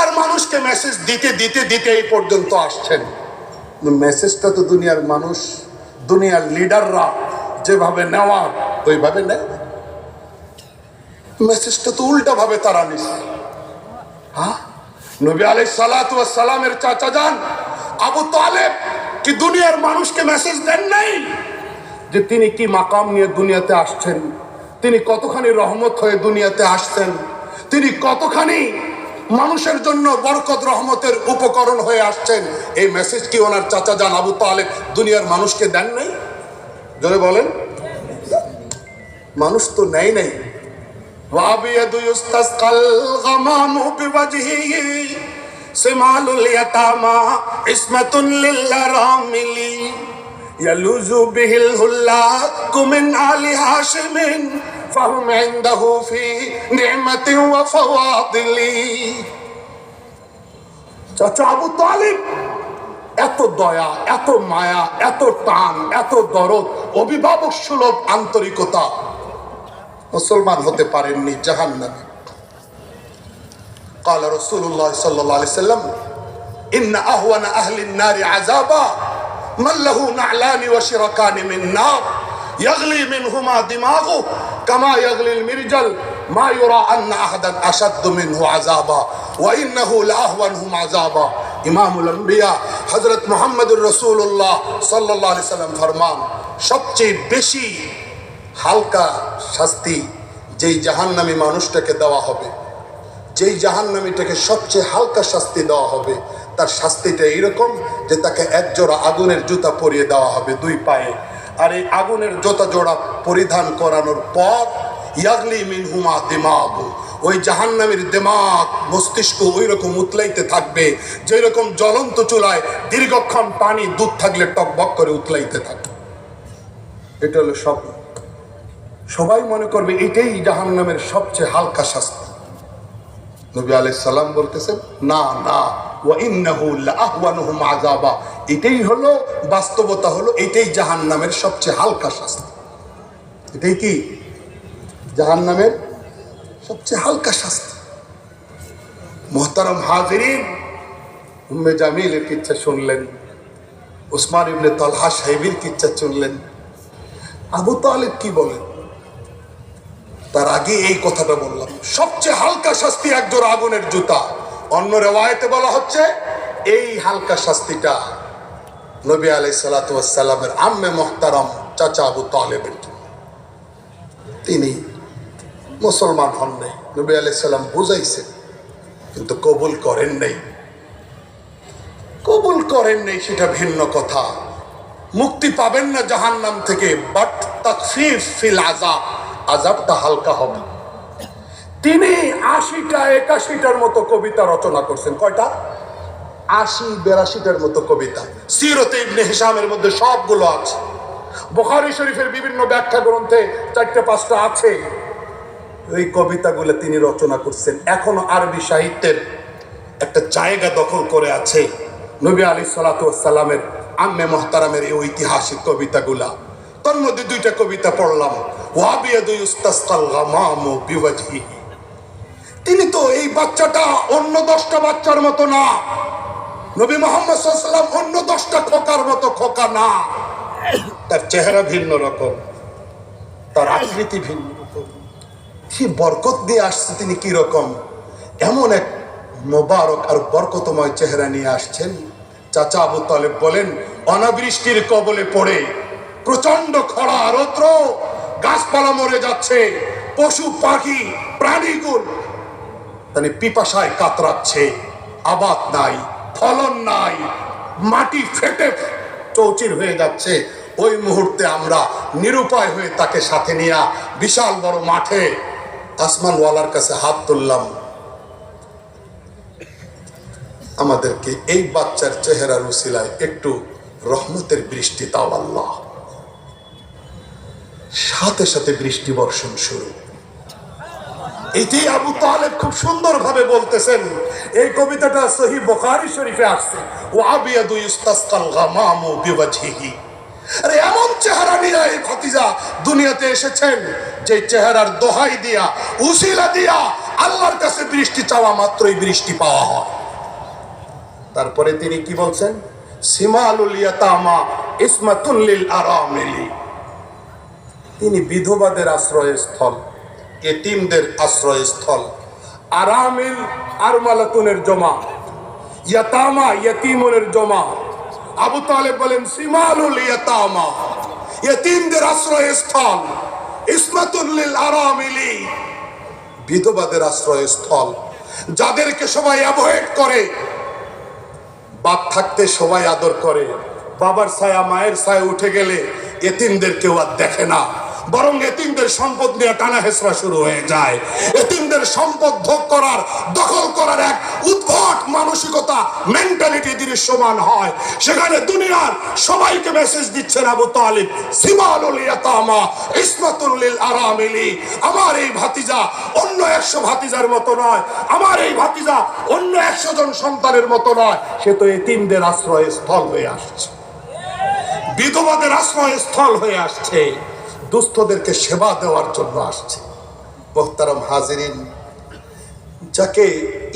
দুনিয়ার মানুষকে মেসেজ দিতে দিতে দিতে এই পর্যন্ত আসছেন। মেসেজটা তো দুনিয়ার মানুষ, দুনিয়ার লিডাররা যেভাবে নেওয়া, ওইভাবে নেয়। মেসেজটা তো উল্টা ভাবে তারা নিছে। হ্যাঁ? নবী আলাই সালাতু সালামের চাচা যান, আবু তালেব কি দুনিয়ার মানুষকে মেসেজ দেন নাই? যে তিনি কি মাকাম নিয়ে দুনিয়াতে আসছেন? তিনি কতখানি রহমত হয়ে দুনিয়াতে আসছেন? তিনি কতখানি মানুষের জন্য বরকত, রহমতের উপকরণ হয়ে আসছেন। এই মেসেজ কি ওনার চাচা যান আবু তালেব দুনিয়ার মানুষকে দেন নাই? ধরে বলেন। মানুষ তো নেয় নাই। সিমালুল ইয়াতামা ইসমাতুল লিল্লারামিলি ইয়ালুজু বিহিল হুল্লা কুমিন আলি হাশিমিন الهلاك من آل هاشم فهم عنده في نعمة وفواضل চাচা আবু তালিব এত দয়া এত মায়া এত টান এত দরদ অভিভাবক সুলভ আন্তরিকতা মুসলমান হতে পারেননি জাহান নামে قال رسول الله صلى الله عليه وسلم إن أهون أهل النار عذابا من له نعلان وشركان من نار ইয়াগলি মিন হুমা দিমাগু কামা ইয়াগলিল মির্জাল মা ইউরা আন্না আহাদান আসাদ্দু মিনহু আযাবা ওয়া ইন্নাহু লাআহওয়ানহুম আযাবা ইমামুল আম্বিয়া হযরত মুহাম্মদুর রাসূলুল্লাহ সাল্লাল্লাহু আলাইহি সাল্লাম ফরমান সবচেয়ে বেশি হালকা শাস্তি যেই জাহান্নামী মানুষটাকে দেওয়া হবে। যেই জাহান্নামীটাকে সবচেয়ে হালকা শাস্তি দেওয়া হবে, তার শাস্তিটা এরকম যে তাকে একজোড়া আগুনের জুতা পরিয়ে দেওয়া হবে দুই পায়ে। আর এই আগুনের জুতা জোড়া পরিধান করানোর পর ইয়াগলি মিন হুমা দিমাগু। ওই জাহান্নামীর দিমাগ মস্তিষ্ক ওই রকম উতলাইতে থাকবে যেই রকম জ্বলন্ত চুলায় দীর্ঘক্ষণ পানি, দুধ থাকলে টকবক করে উতলাইতে থাকবে। এটা হলো স্বপ্ন। সবাই মনে করবে এটাই জাহান্নামের সবচেয়ে হালকা শাস্তি। নবী আলাই সালাম বলতেছেন, না না, ওয়া ইন্নাহু লাআহওয়ানুহুম আযাবা। এটাই হলো বাস্তবতা হলো, এটাই জাহান্নামের সবচেয়ে হালকা শাস্তি। এটাই কি? জাহান্নামের সবচেয়ে হালকা শাস্তি। মোহতারম হাজিরিন, উম্মে জামিলের কিচ্ছা শুনলেন উসমান ইবনে তলহা সাহেবের কিচ্ছা শুনলেন। আবু তালেব কি বলেন? তার আগে এই কথাটা বললাম। সবচেয়ে হালকা শাস্তি একজোড়া আগুনের জুতা। অন্য রেওয়ায়তে বলা হচ্ছে, এই হালকা শাস্তিটা নবী আলাই সালাতামের আম্মে মোহতারাম চাচা আবু তালেবের তিনি মুসলমান হন নাই, নবী আলাই সাল্লাম বুঝাইছেন, কিন্তু কবুল করেন নাই। কবুল করেন নাই, সেটা ভিন্ন কথা। মুক্তি পাবেন না জাহান্নাম থেকে, বাট ফিল আজাব আজাবটা হালকা হবে। তিনি আশিটা, একাশিটার মতো কবিতা রচনা করছেন। কয়টা? আশি, বেরাশিটার মতো কবিতা। সিরতে ইবনে হিসামের মধ্যে সবগুলো আছে। বুখারী শরীফের বিভিন্ন ব্যাখ্যা গ্রন্থে চারটে, পাঁচটা আছে। ওই কবিতাগুলো তিনি রচনা করছেন। এখনও আরবি সাহিত্যের একটা জায়গা দখল করে আছে নবী আলী সালাতামের আম্মে মোহতারামের এই ঐতিহাসিক কবিতাগুলা। তোর মধ্যে দুইটা কবিতা পড়লাম। তিনি তো এই বাচ্চাটা অন্য দশটা বাচ্চার মতো না। নবী মোহাম্মদ অন্য দশটা খোকার মতো খোকা না। তার চেহারা ভিন্ন রকম, তার আকৃতি ভিন্ন রকম। কি বরকত দিয়ে আসছে তিনি কি রকম? এমন এক মোবারক আর বরকতময় চেহারা নিয়ে আসছেন। চাচা আবু তালেব বলেন, অনাবৃষ্টির কবলে পড়ে প্রচণ্ড খরা, রৌদ্র, গাছপালা মরে যাচ্ছে, পশু, পাখি প্রাণীগুলো মানে পিপাসায় কাতরাচ্ছে, আবাদ নাই। ফলন নাই, মাটি ফেটে চৌচির হয়ে যাচ্ছে। ওই মুহূর্তে আমরা নিরুপায় হয়ে তাকে সাথে নিয়ে বিশাল বড় মাঠে আসমানওয়ালার কাছে হাত তুললাম। আমাদেরকে এই বাচ্চার চেহারার উসিলায় একটু রহমতের বৃষ্টি তাও আল্লাহ। সাথে সাথে বৃষ্টি বর্ষণ শুরু। এটি আবু তালেব খুব সুন্দর ভাবে বলতেছেন। এই কবিতাটা সহি বুখারী শরীফে আসছে। ও আবিয়াদু ইস্তাসকাল গামামু আরে এমন চেহারা নিয়ে এই দুনিয়াতে এসেছেন, যে চেহারার দোহাই দিয়া, উসিলা দিয়া আল্লাহর কাছে বৃষ্টি চাওয়া মাত্রই বৃষ্টি পাওয়া হয়। তারপরে তিনি কি বলছেন? সিমালুল ইয়াতামা ইসমাতুল্লিল আরামিলি। তিনি বিধবাদের আশ্রয়স্থল। এতিমদের আশ্রয়স্থল। আরামিল আরমালাতুনের জমা, ইয়াতামা ইয়তিমনের জমা। আবু তালেব বলেন, সিমালুল ইয়াতামা ইয়তিমদের আশ্রয়স্থল ইসমাতুল্লিল আরামিলি। বিধবাদের আশ্রয়স্থল, যাদেরকে সবাই অ্যাভয়েড করে। বাপ থাকতে সবাই আদর করে, বাবার ছায়া, মায়ের ছায়া উঠে গেলে এতিমদের কেউ আর দেখে না। বরং এতিমদের সম্পদ নিয়ে টানা হেসরা শুরু হয়ে যায়। এতিমদের সম্পদ ভোগ করার, দখল করার এক উদ্ভট মানসিকতা মেন্টালিটি দৃশ্যমান হয়। সেখানে দুনিয়ার সবাইকে মেসেজ দিচ্ছেন আবু তালিব, সিমালুল ইয়াতামা, ইসমাতুল লিল আরামিলি। আমার এই ভাতিজা অন্য একশো ভাতিজার মতো নয়। আমার এই ভাতিজা অন্য একশো জন সন্তানের মতো নয়। সে তো এতিমদের আশ্রয় স্থল হয়ে আসছে। বিধবাদের আশ্রয় স্থল হয়ে আসছে। দুস্থদেরকে সেবা দেওয়ার জন্য আসছে। মোহতারাম হাজিরিন, যাকে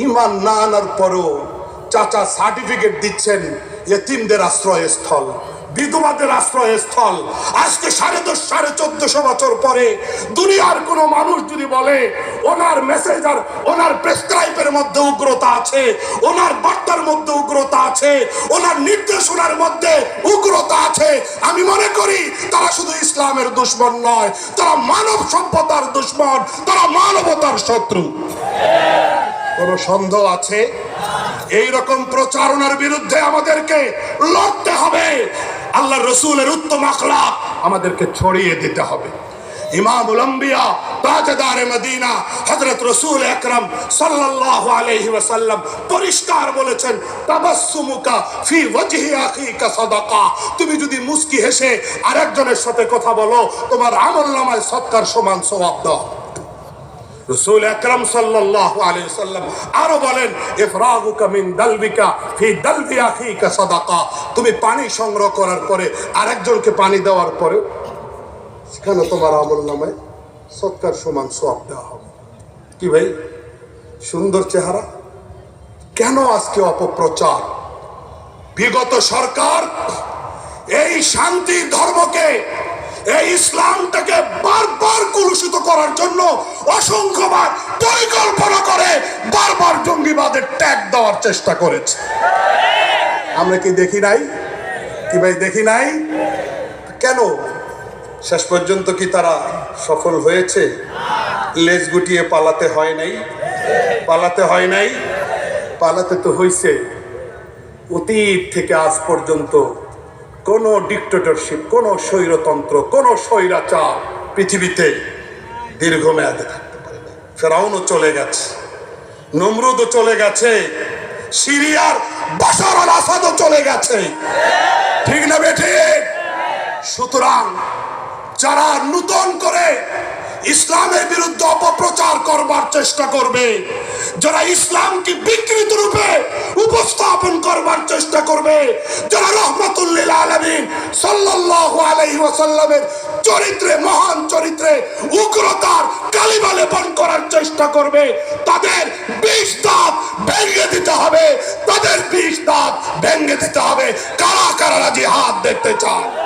ইমান না আনার পরও চাচা সার্টিফিকেট দিচ্ছেন এতিমদের আশ্রয়স্থল। বিধবাদের আশ্রয়স্থল। আজকে সাড়ে দশ, সাড়ে চোদ্দশো বছর পরে দুনিয়ার কোন মানুষ যদি বলে, ওনার মেসেজ আর ওনার প্রেসক্রাইবের মধ্যে উগ্রতা আছে, ওনার বার্তার মধ্যে উগ্রতা আছে, ওনার নির্দেশনার মধ্যে উগ্রতা আছে, আমি মনে করি তারা শুধু ইসলামের দুশ্মন নয়, তারা মানব সভ্যতার দুশ্মন, তারা মানবতার শত্রু। কোন সন্দেহ আছে? এই রকম প্রচারণার বিরুদ্ধে আমাদেরকে লড়তে হবে। আল্লাহ রসুলের উত্তম আখলা আমাদেরকে ছড়িয়ে দিতে হবে। আলাইহি পরিষ্কার বলেছেন ফি তুমি যদি মুস্কি হেসে আরেকজনের সাথে কথা বলো, তোমার আমলনামায় সৎকার সমান দাও। রসুল আকরাম সাল্লাল্লাহু আলাইহি সাল্লাম আরও বলেন, ইফরাগুকা মিন দালবিকা, ফি দালবি আখিকা সাদাকা। তুমি পানি সংগ্রহ করার পরে আরেকজনকে পানি দেওয়ার পরে সেখানে তোমার আমল নামায় সৎকার সমান সওয়াব দেওয়া হবে। কি ভাই? সুন্দর চেহারা? কেন আজকে অপপ্রচার? বিগত সরকার এই শান্তি ধর্মকে এই ইসলামটাকে বারবার কলুষিত করার জন্য অসংখ্যবার পরিকল্পনা করে বারবার জঙ্গিবাদের ট্যাগ দেওয়ার চেষ্টা করেছে। আমরা কি দেখি নাই? কি ভাই দেখি নাই? কেন? শেষ পর্যন্ত কি তারা সফল হয়েছে? লেজ গুটিয়ে পালাতে হয় নাই? পালাতে হয় নাই? পালাতে তো হয়েছে অতীত থেকে আজ পর্যন্ত কোনো ডিক্টেটরশিপ কোনো স্বৈরতন্ত্র, কোনো স্বৈরাচার পৃথিবীতে দীর্ঘমেয়াদে থাকতে পারে না ফেরাউনও চলে গেছে, নমরুদও চলে গেছে, সিরিয়ার বাসার আল আসাদও চলে গেছে। ঠিক না বেঠে সুতরাং যারা নূতন করে ইসলামের বিরুদ্ধে অপপ্রচার করবার চেষ্টা করবে। যারা ইসলামকে বিকৃত রূপে উপস্থাপন করবার চেষ্টা করবে, যারা রহমতুল্লিল আলমিন সাল্লাল্লাহু আলাইহি ওয়াসাল্লামের চরিত্রে, মহান চরিত্রে উগ্রতার কালিমা লেপন করার চেষ্টা করবে, তাদের বিষ দাঁত ভেঙে দিতে হবে, তাদের বিষ দাঁত ভেঙে দিতে হবে। কারা কারা রাজি হাত দেখতে চায়?